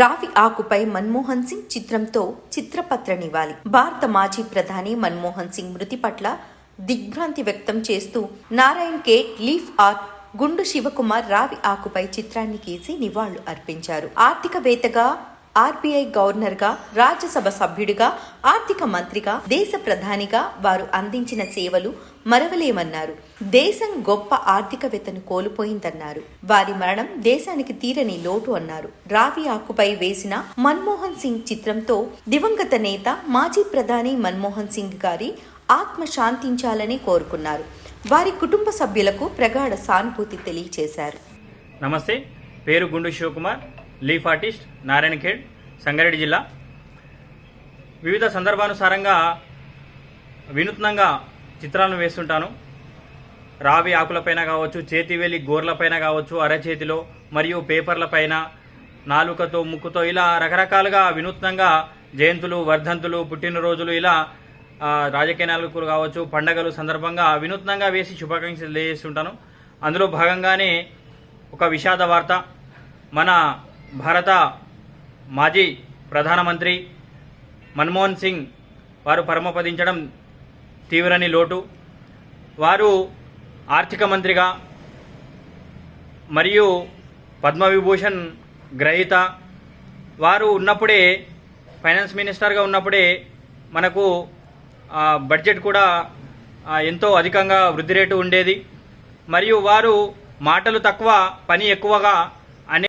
రావి ఆకుపై మన్మోహన్ సింగ్ చిత్రంతో చిత్రపత్రనివ్వాలి భారత మాజీ ప్రధాని మన్మోహన్ సింగ్ మృతి పట్ల దిగ్భ్రాంతి వ్యక్తం చేస్తూ నారాయణ్ కే లీఫ్ ఆర్ గుండు శివకుమార్ రావి ఆకుపై చిత్రాన్ని గీసి నివాళులు అర్పించారు ఆర్థికవేత్తగా ఆర్బీఐ గవర్నర్గా రాజ్యసభ సభ్యుడిగా ఆర్థిక మంత్రిగా దేశ ప్రధానిగా వారు అందించిన సేవలు మరవలేమన్నారు దేశం గొప్ప ఆర్థికవేత్తను కోల్పోయిందన్నారు వారి మరణం దేశానికి తీరని లోటు అన్నారు రావి ఆకుపై వేసిన మన్మోహన్ సింగ్ చిత్రంతో దివంగత నేత మాజీ ప్రధాని మన్మోహన్ సింగ్ గారి ఆత్మ శాంతించాలని కోరుకున్నారు వారి కుటుంబ సభ్యులకు ప్రగాఢ సానుభూతి తెలియచేశారు నమస్తే పేరు గుండు శివకుమార్ లీఫ్ ఆర్టిస్ట్ నారాయణఖేడ్ సంగారెడ్డి జిల్లా వివిధ సందర్భానుసారంగా వినూత్నంగా చిత్రాలను వేస్తుంటాను రావి ఆకులపైన కావచ్చు చేతివేలి గోర్లపైన కావచ్చు అరచేతిలో మరియు పేపర్లపైన నాలుకతో ముక్కుతో ఇలా రకరకాలుగా వినూత్నంగా జయంతులు వర్ధంతులు పుట్టినరోజులు ఇలా రాజకీయ నాయకులు కావచ్చు పండగలు సందర్భంగా వినూత్నంగా వేసి శుభాకాంక్షలు తెలియజేస్తుంటాను అందులో భాగంగానే ఒక విషాద వార్త మన భారత మాజీ ప్రధానమంత్రి మన్మోహన్ సింగ్ వారు పరమపదించడం తీవ్రని లోటు వారు ఆర్థిక మంత్రిగా మరియు పద్మవిభూషణ్ గ్రహీత వారు ఉన్నప్పుడే ఫైనాన్స్ మినిస్టర్గా ఉన్నప్పుడే మనకు బడ్జెట్ కూడా ఎంతో అధికంగా వృద్ధి రేటు ఉండేది మరియు వారు మాటలు తక్కువ పని ఎక్కువగా అనే